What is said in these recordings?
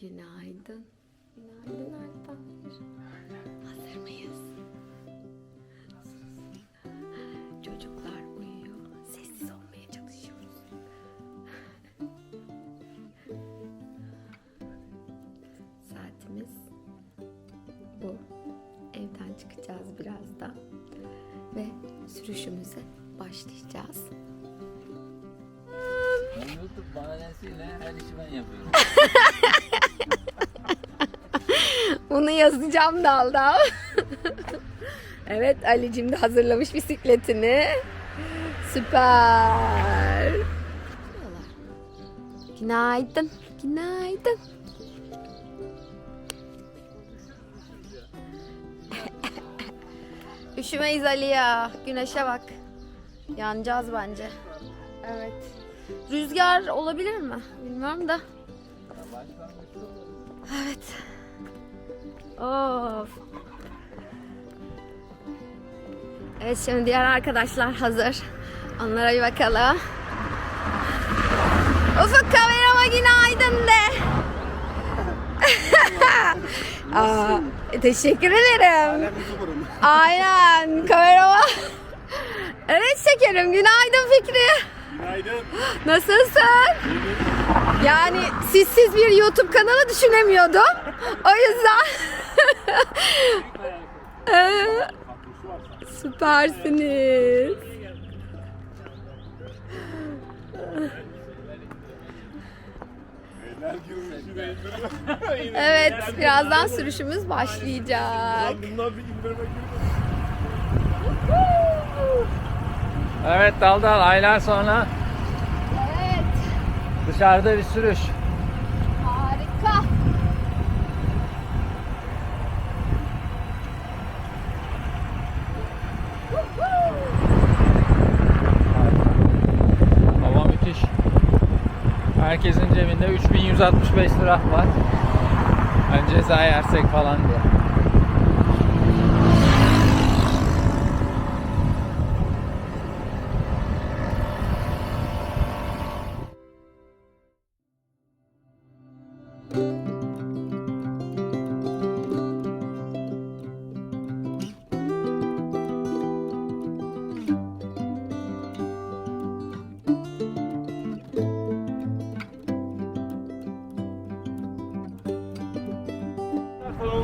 Günaydın. Günaydın Alper. Hazır mıyız? Çocuklar uyuyor. Sessiz olmaya çalışıyoruz. Saatimiz bu. Evden çıkacağız birazdan. Ve sürüşümüze başlayacağız. YouTube bahanesiyle her işi ben yapıyorum. Yazacağım dalda. evet Ali'cim de hazırlamış bisikletini. Süper. Günaydın. Günaydın. Üşümeyiz Ali ya. Güneşe bak. Yanacağız bence. Evet. Rüzgar olabilir mi? Bilmiyorum da. Evet. Of. Evet şimdi diğer arkadaşlar hazır. Onlara bir bakalım. Ufuk kamerama günaydın de. Aa, teşekkür ederim. Aynen kamerama. Evet şekerim günaydın Fikri. Günaydın. Nasılsın? Yani sizsiz bir YouTube kanalı düşünemiyordum. O yüzden. Ee, Süpersiniz. Evet, birazdan sürüşümüz başlayacak. Evet Daldal aylar sonra Evet, dışarıda bir sürüş. Herkesin cebinde 3165 lira var. Ben ceza yersek falan diye.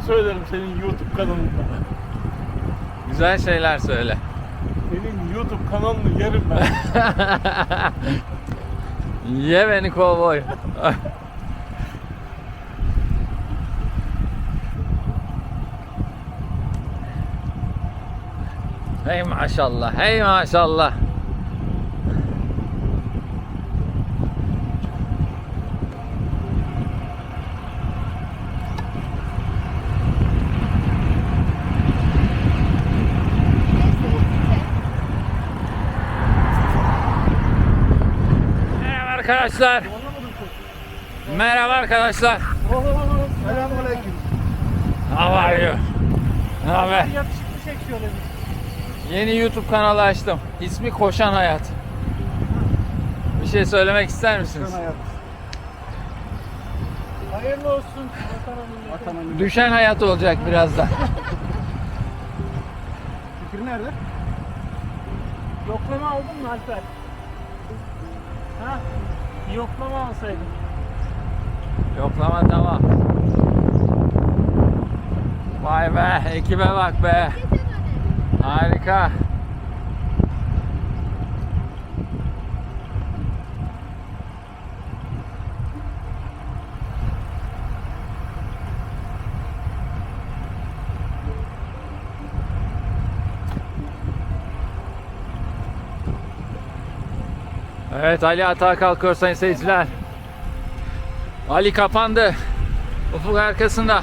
Söylerim senin YouTube kanalında. Güzel şeyler söyle. Senin YouTube kanalını yerim ben. Ye beni kovboy. hey maşallah, hey maşallah. Merhaba arkadaşlar. Merhaba arkadaşlar. Selamünaleyküm. Ne haber? Yakışıklı çekiyor demiş. Yeni YouTube kanalı açtım. İsmi Koşan Hayat. Bir şey söylemek ister misiniz? hayat. Hayırlı olsun. Vatanın. Düşen hayat olacak birazdan. Fikri nerede? Yoklama aldın mı Alper? Ha? Yoklama alsaydın. Yoklama tamam. Vay be, ekibe bak be. Harika. Evet Ali atağa kalkıyor sayın seyirciler. Ali kapandı. Ufuk arkasında.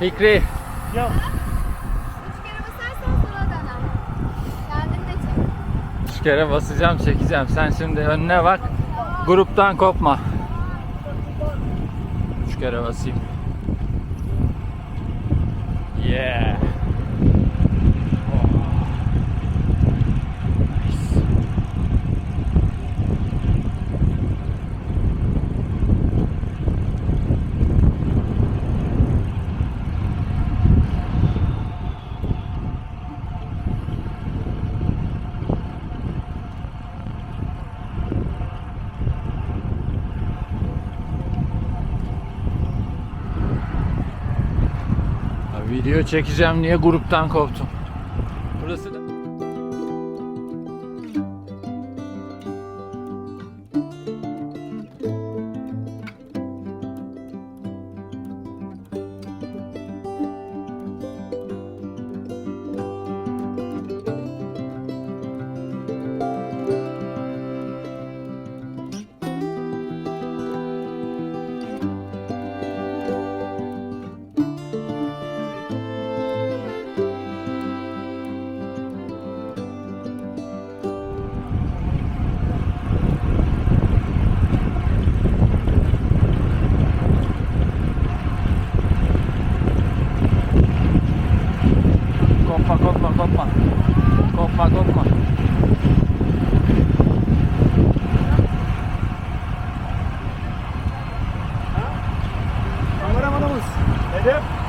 Fikri. Çek. Üç kere basacağım çekeceğim. Sen şimdi önüne bak. Gruptan kopma. Üç kere basayım. Yeah. Video çekeceğim diye gruptan koptum. Burası da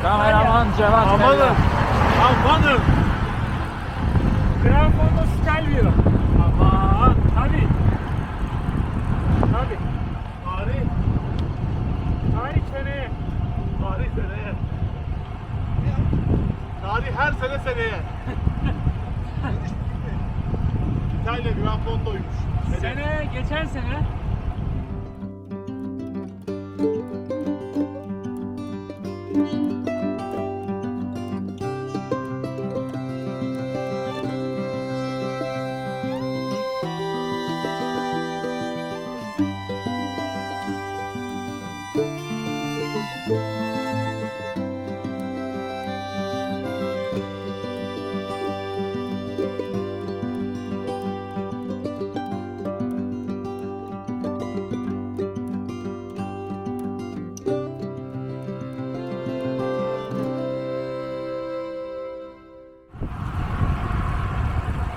Kameraman Cevat. Amanın. Grand Fondo Stelvio. Aman. Tabii. Tabii. Tarih. Tarih seneye. Tarih seneye. Tarih her sene seneye. İtalya Gran Fondo'ymuş. Hedef. Sene, geçen sene.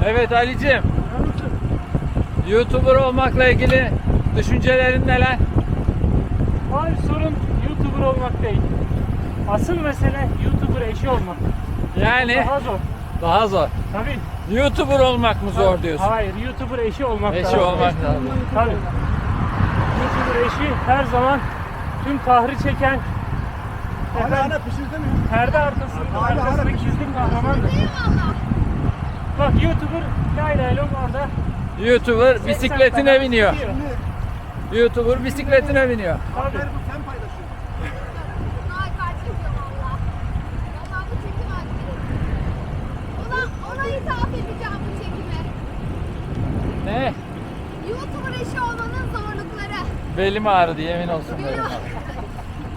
Evet Ali'cim. YouTuber olmakla ilgili düşüncelerin neler? Hayır sorun YouTuber olmak değil. Asıl mesele YouTuber eşi olmak. Yani Daha zor. daha zor. Tabii. YouTuber olmak mı zor diyorsun? Hayır, YouTuber eşi olmak Eşi daha zor. olmak lazım. Tabii. YouTuber eşi her zaman tüm kahri çeken efendim, perde arkasında, arkasında gizli kahramandır. Bak YouTuber lay lay lom orada. YouTuber 80 bisikletine biniyor. YouTuber bisikletine biniyor. Tabii. Ay çekiyor valla. Valla bu çekim. Ona, ona ithaf edeceğim bu çekime. Ne? YouTuber eşi olmanın zorlukları. Belim ağrıdı yemin olsun Benim... belim.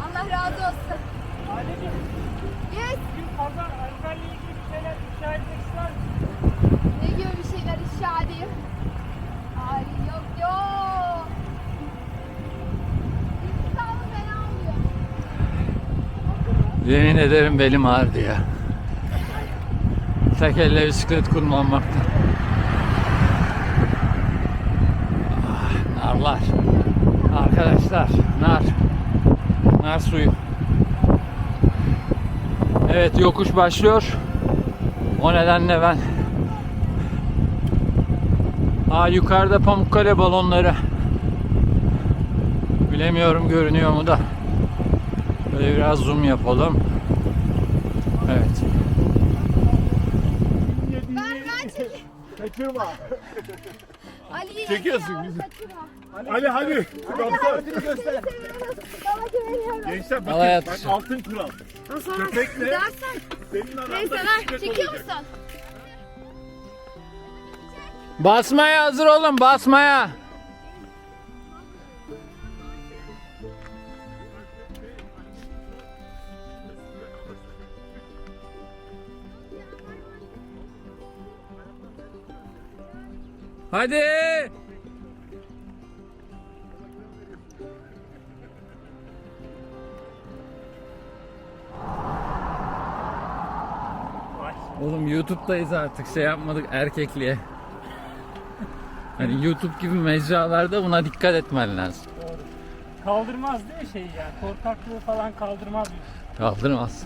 Allah razı olsun. Anneciğim, Yes. bugün pazar Alper'le ilgili bir şeyler ifşa etmek ister misin? Ne gibi edeyim? Ay yok yok. Yemin ederim belim ağrıdı ya. Tek elle bisiklet kullanmaktan. Ah, narlar. Arkadaşlar nar. Nar suyu. Evet yokuş başlıyor. O nedenle ben Aa yukarıda Pamukkale balonları. Bilemiyorum görünüyor mu da. Böyle biraz zoom yapalım. Evet. Ben ben çekeyim. Kaçırma. Ali'yi Çekiyorsun ya, bizi. kaçırma. Ali hadi. Sana güveniyorum. Gençler bakın Alay bak atışı. altın kural. Sonra Köpekle- gidersen. Senin aranda Neyse ver. Çekiyor olacak. musun? Basmaya hazır olun basmaya. Hadi. Oğlum YouTube'dayız artık şey yapmadık erkekliğe. Hani YouTube gibi mecralarda buna dikkat etmen lazım. Doğru. Kaldırmaz değil mi şeyi ya? Korkaklığı falan kaldırmaz. Kaldırmaz.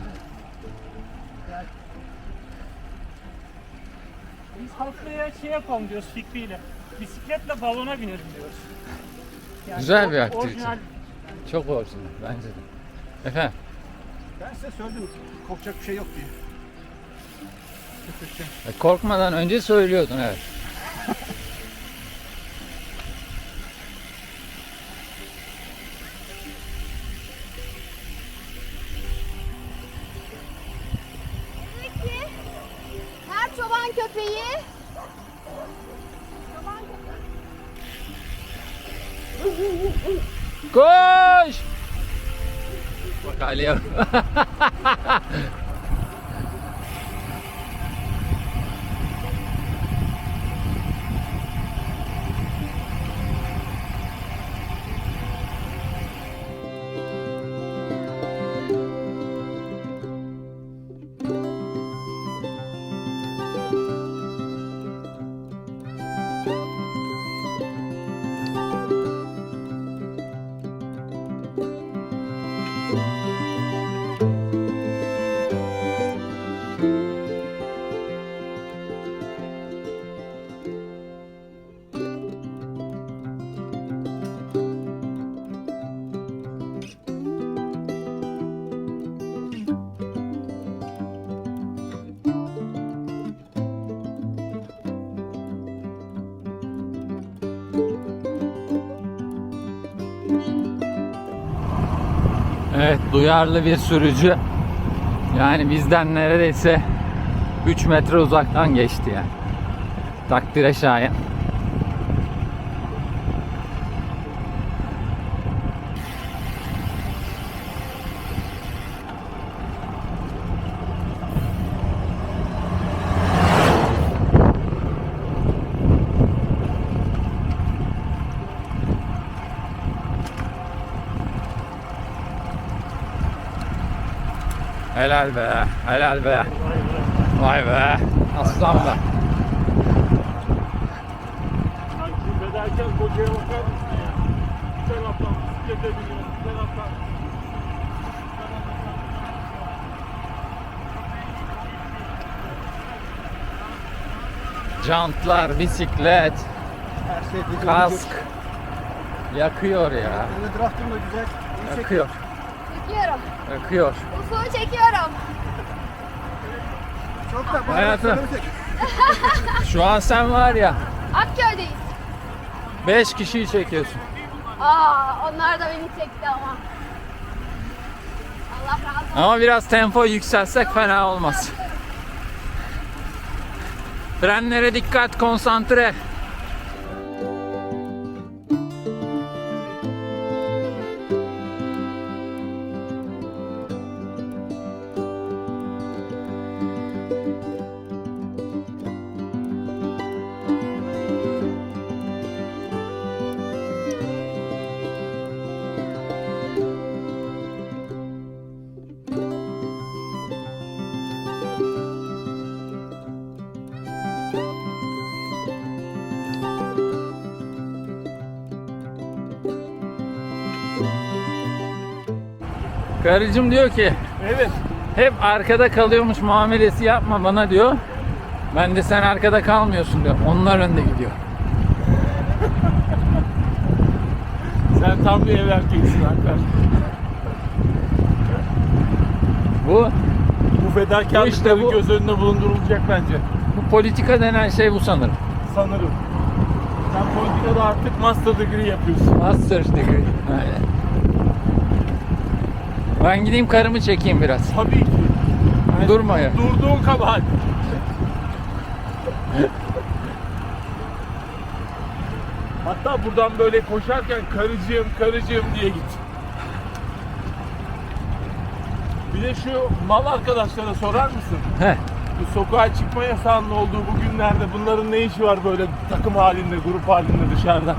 Biz haftaya şey yapalım diyoruz fikriyle. Bisikletle balona binelim diyoruz. Yani Güzel bir aktivite. Orijinal Çok orijinal bence de. Efendim? Ben size söyledim korkacak bir şey yok diye. E, Korkmadan önce söylüyordun evet. Koş! Bak Evet duyarlı bir sürücü. Yani bizden neredeyse 3 metre uzaktan geçti yani. Takdire şayan. Helal be, helal be. Vay be, aslan be. Sanki bederken kocaya bakar mısın ya? Bir taraftan bisiklete biniyor, bir taraftan... Jantlar, bisiklet, şey kask. Yakıyor ya. Böyle draftım da güzel. Yakıyor, çekiyorum. yakıyor. Ufuğu çekiyorum. Çok da Hayatım. söylemesek. Şu an sen var ya, Akköy'deyiz. 5 kişiyi çekiyorsun. Aa, onlar da beni çekti ama. Allah razı olsun. Ama biraz tempo yükselsek fena olmaz. Frenlere dikkat, konsantre. Karıcığım diyor ki Evet. hep arkada kalıyormuş muamelesi yapma bana diyor. Ben de sen arkada kalmıyorsun diyor. Onlar önde gidiyor. Sen tam bir ev erkeğisin Alper. Bu Bu fedakarlıkları İşte bu- göz önünde bulundurulacak bence. bu politika denen şey bu sanırım. Sanırım. Sen politikada artık master degree yapıyorsun. Master degree. Aynen. Ben gideyim karımı çekeyim biraz. Tabii ki. Yani Durma ya. Durduğun kabahat. Hatta buradan böyle koşarken karıcığım karıcığım diye git. Bir de şu mal arkadaşlara sorar mısın? Heh. Bu sokağa çıkma yasağının olduğu bu günlerde bunların ne işi var böyle takım halinde, grup halinde dışarıda?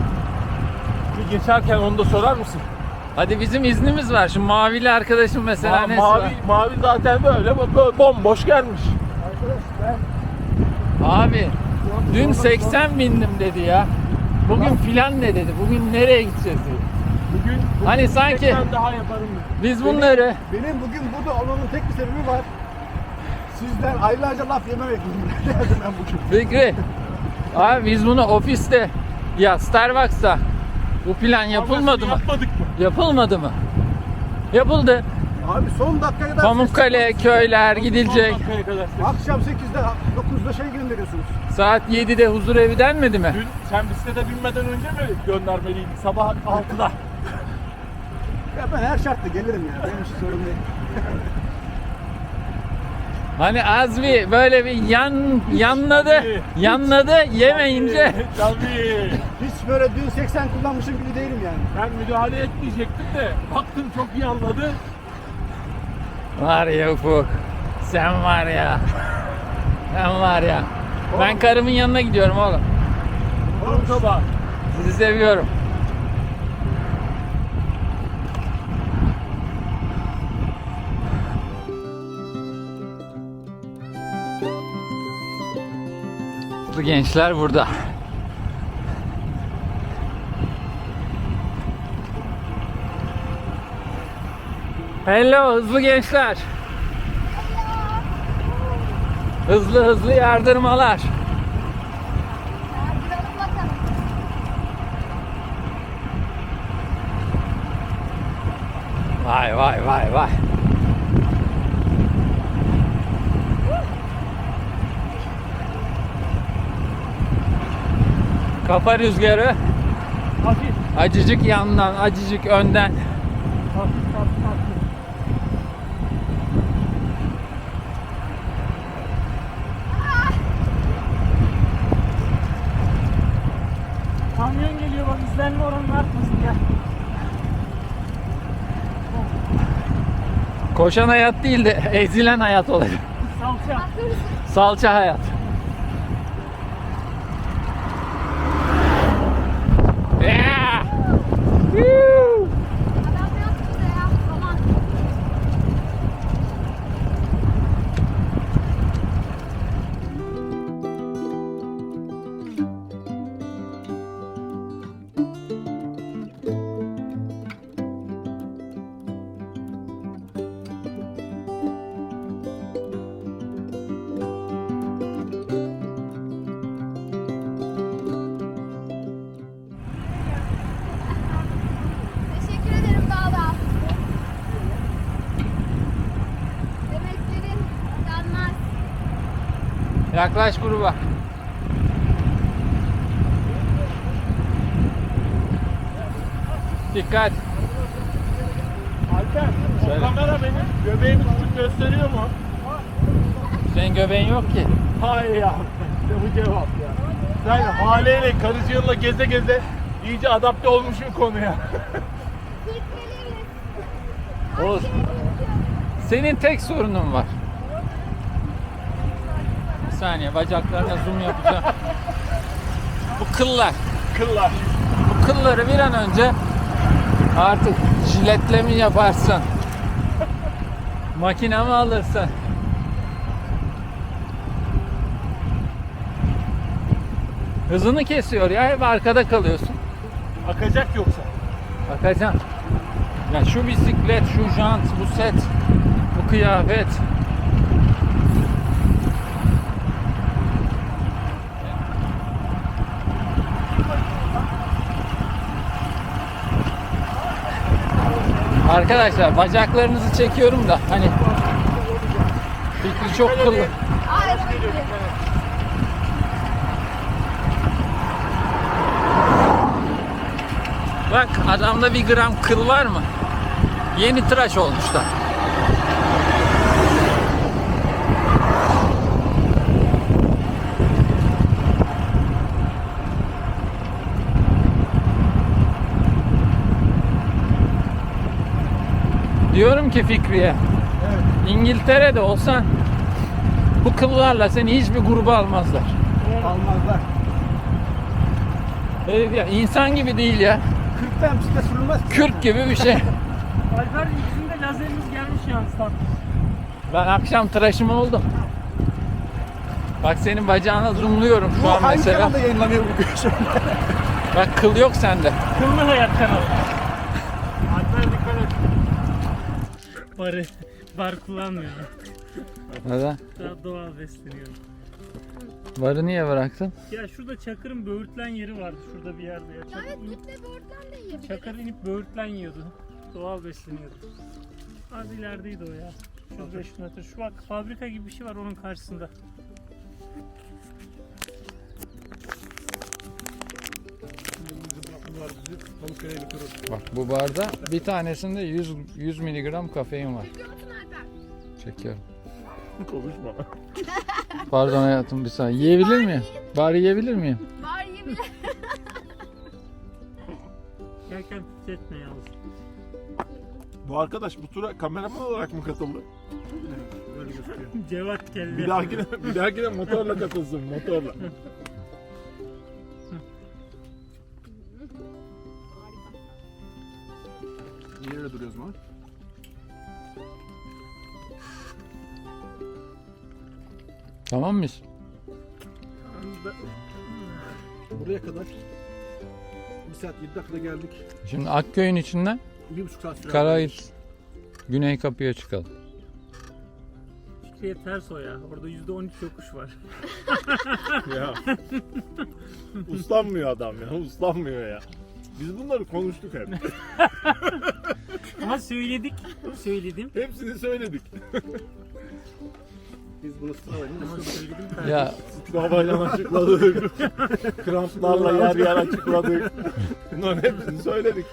Bir geçerken onu da sorar mısın? Hadi bizim iznimiz var. Şu mavili arkadaşım mesela Ma- nesi mavi, var? mavi zaten böyle, böyle bomboş gelmiş. Arkadaş ben Abi dün 80 bindim dedi ya. Bugün filan ne dedi? Bugün nereye gideceğiz dedi. Bugün, bugün Hani sanki- 80 daha yaparım dedi. Biz bunları benim bugün burada olmamın tek bir sebebi var. Sizden aylarca laf yememek. Geldim ben bugün. Fikri. Abi biz bunu ofiste ya Starbucks'ta bu plan yapılmadı mı? Yapmadık mı? Yapılmadı mı? Yapıldı. Abi son dakikaya kadar Pamukkale, köyler gidilecek. Son dakikaya kadar. akşam 8'de 9'da şey gönderiyorsunuz. Saat 7'de huzur evi denmedi mi? Dün sen bisiklete binmeden önce mi göndermeliydin? Sabah 6'da. Ya ben her şartta gelirim ya. Benim için sorun değil. Hani az bir böyle bir yan yanladı. Yanladı yemeyince. Tabii. Hiç böyle dün 80 kullanmışım gibi değilim yani. Ben müdahale etmeyecektim de baktım çok iyi anladı. Var ya Ufuk. Sen var ya. Sen var ya. Ben karımın yanına gidiyorum oğlum. Oğlum sabah. Sizi seviyorum. Bu gençler burada. Hello hızlı gençler. Hızlı hızlı yardırmalar. Vay vay vay vay. Kafa rüzgarı Hafif. acıcık yandan acıcık önden. Hafif hafif hafif. Kamyon geliyor bak izlenme oranı artmasın gel. Koşan hayat değil de ezilen hayat olacak. Salça. Salça hayat. Yaklaş gruba. Dikkat. Alper, Söyle. o kamera benim göbeğimi tutup gösteriyor mu? Senin göbeğin yok ki. Hayır ya. İşte bu cevap ya. Sen haleyle, karıcığınla geze geze iyice adapte olmuşsun konuya. Olsun. Senin tek sorunun var. Saniye bacaklarına zoom yapacağım. Bu kıllar. Kıllar. Bu kılları bir an önce artık jiletle mi yaparsın? Makine mi alırsın? Hızını kesiyor ya hep arkada kalıyorsun. Akacak yoksa. Bakacaksın. Ya şu bisiklet, şu jant, bu set, bu kıyafet. Arkadaşlar bacaklarınızı çekiyorum da hani Fikri çok kıllı. Bak adamda bir gram kıl var mı? Yeni tıraş olmuşlar. Diyorum ki Fikriye, İngiltere'de olsan bu kıllarla seni hiçbir gruba almazlar. Almazlar. Herif ya insan gibi değil ya. 40'tan bisiklet sürülmez. ki. Kürk gibi bir şey. Alper ikisinde lazerimiz gelmiş yalnız tam. Ben akşam tıraşım oldum. Bak senin bacağına zoomluyorum şu Bu an hangi mesela. kanalda yayınlanıyor bu görüşüm? Bak kıl yok sende. Kıllı hayat kanalı. Alper dikkat et. Barı, bar kullanmıyorum. Neden? Daha doğal besleniyorum. Barı niye bıraktın? Ya şurada Çakır'ın böğürtlen yeri vardı şurada bir yerde ya. Çakır, Evet inip, böğürtlen de yiyebiliriz. Çakır inip böğürtlen yiyordu. Doğal besleniyordu. Az ilerideydi o ya. 305 metre. Şu bak fabrika gibi bir şey var onun karşısında. Bunlar bizi Pamukkale'ye götürür. Bak bu barda bir tanesinde 100 100 miligram kafein var. Çekiyorum. Konuşma. Pardon hayatım bir saniye. Yiyebilir miyim? Bari yiyebilir miyim? Var yemin Yerken titretme yalnız. Bu arkadaş bu tura kameraman olarak mı katıldı? Öyle gözüküyor. Cevat geldi. Bir dahakine, bir dahakine motorla katılsın motorla. Öyle duruyoruz mu? Tamam mıyız? Buraya kadar bir saat 7 dakikada geldik. Şimdi Akköy'ün içinden Bir buçuk saat sürer. Karayip Güney kapıya çıkalım. Fikriye ters o ya. Orada %13 yokuş var. ya. Uslanmıyor adam ya, uslanmıyor ya. Biz bunları konuştuk hep. Ama söyledik. Söyledim. Hepsini söyledik. Biz bunu sıralayalım. Ama söyledim kardeşim. Ya Babayla açıkladık. Kramplarla yer yer açıkladık. Bunların hepsini söyledik.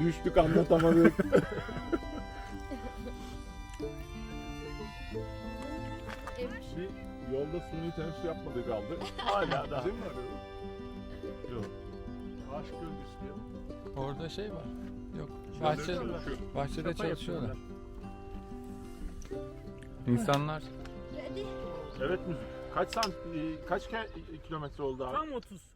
Düştük anlatamadık. Bir yolda suni teneffüs yapmadık kaldı. Hala da. Bizim mi arıyor? Yok. Aşk gölgesi diyor. orada şey var. Yok. Bahçe, bahçede çalışıyorlar. İnsanlar Evet müzik. Kaç sant, kaç ke- kilometre oldu abi? Tam 30.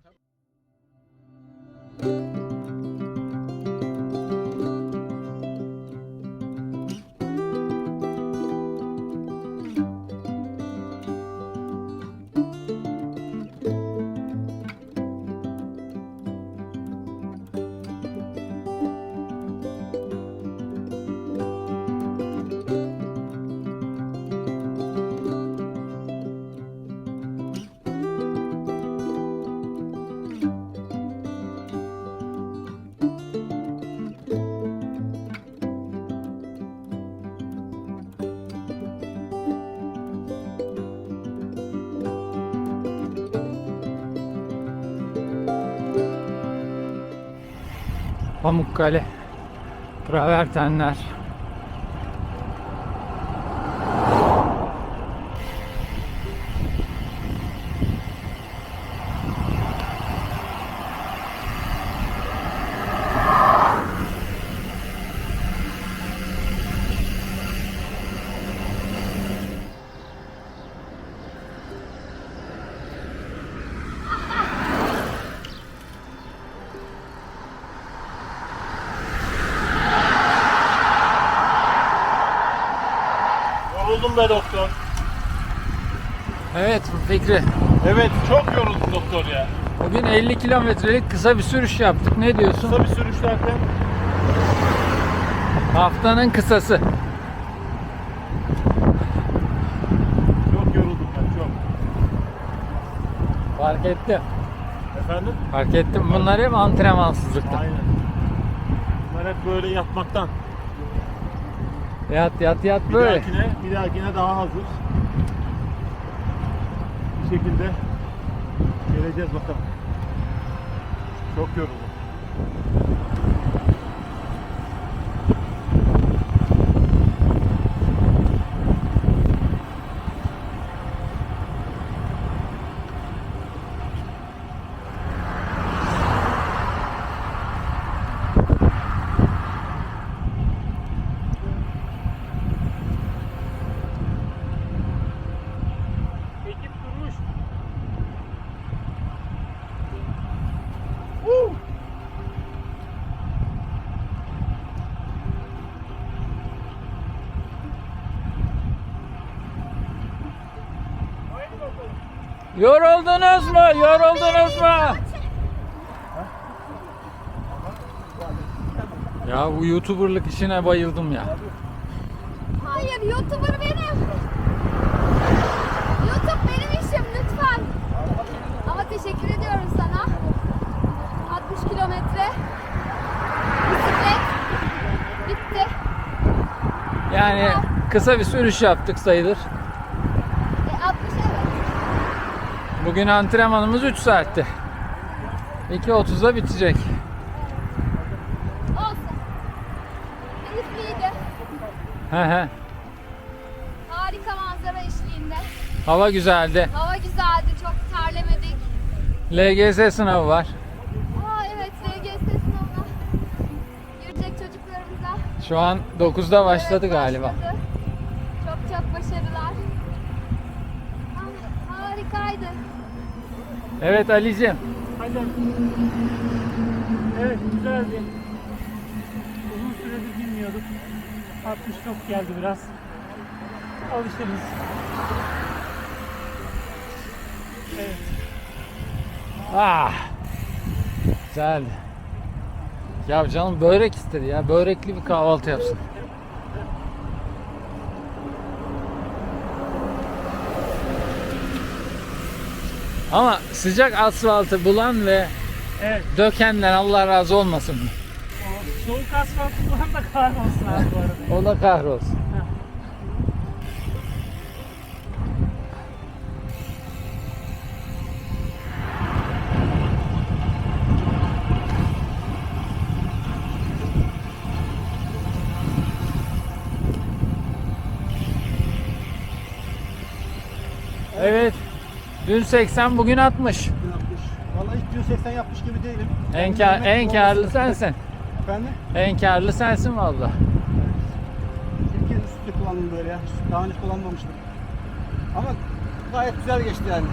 Pamukkale travertenler Yoruldum be doktor. Evet Fikri Evet çok yoruldum doktor ya. Bugün 50 kilometrelik kısa bir sürüş yaptık. Ne diyorsun? Kısa bir sürüş derken Haftanın kısası. çok yoruldum ben çok. Fark ettim. Efendim? Fark ettim. Bunlar hep antrenmansızlıktan. Aynen. Bunlar hep böyle yapmaktan. Yat yat yat Bir böyle. dahakine, bir dahakine daha hazır. Bir şekilde geleceğiz bakalım. Çok yoruldum. Yoruldunuz mu? Yoruldunuz mu? Ya bu YouTuber'lık işine bayıldım ya. Hayır YouTuber benim. YouTube benim işim lütfen. Ama teşekkür ediyorum sana. 60 kilometre. Bisiklet. Bitti. Yani kısa bir sürüş yaptık sayılır. E, 60 evet. Bugün antrenmanımız 3 saatti. 2.30'da bitecek. Olsun. Keyifliydi. He he. Harika manzara eşliğinde. Hava güzeldi. Hava güzeldi. Çok terlemedik. LGS sınavı var. Aa evet LGS sınavına girecek çocuklarımıza. Şu an 9'da başladı Evet, galiba. başladı. Çok çok başarılar. Ah, harikaydı. Evet Ali'ciğim. Hadi. Evet güzeldi. Uzun süredir bilmiyorduk. 60 çok geldi biraz. Alışırız. Evet. Ah. Güzeldi. Ya canım börek istedi ya. Börekli bir kahvaltı yapsın. Ama sıcak asfaltı bulan ve Evet. dökenden Allah razı olmasın? O soğuk asfalt kullanan da kahrolsun abi bu arada. O da kahrolsun. Evet. Dün 80 bugün 60. Yapmış. Vallahi hiç dün 80 yapmış gibi değilim. En, kar, en karlı sensin. Efendim? En karlı sensin valla. İlk kez üstü kullandım böyle ya. Daha önce kullanmamıştım. Ama gayet güzel geçti yani.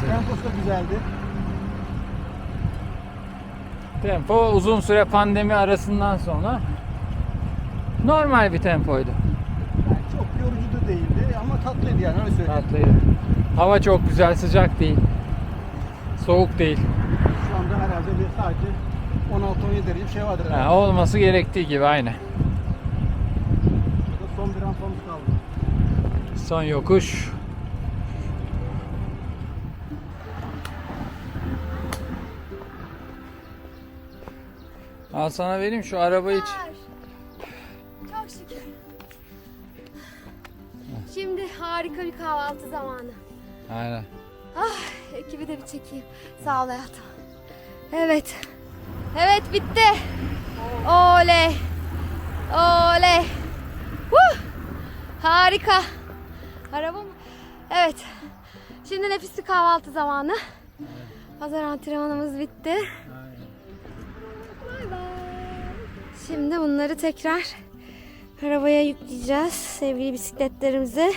Temposu da güzeldi. Tempo uzun süre pandemi arasından sonra normal bir tempoydu. Yani çok yorucu da değildi ama tatlıydı yani öyle söyleyeyim. Tatlıydı. Hava çok güzel, sıcak değil. Soğuk değil. Şu anda herhalde bir sadece 16-17 derece bir şey vardır herhalde. Ha, olması gerektiği gibi aynı. Burada son bir rampamız kaldı. Son yokuş. Al sana vereyim şu arabayı iç. Çok şükür. Şimdi harika bir kahvaltı zamanı. Aynen. Ah, ekibi de bir çekeyim. Sağ ol hayatım. Evet. Evet bitti. Oley. Oley. Huh. Harika. Araba mı? Evet. Şimdi nefis bir kahvaltı zamanı. Pazar antrenmanımız bitti. Bay bay. Şimdi bunları tekrar arabaya yükleyeceğiz. Sevgili bisikletlerimizi.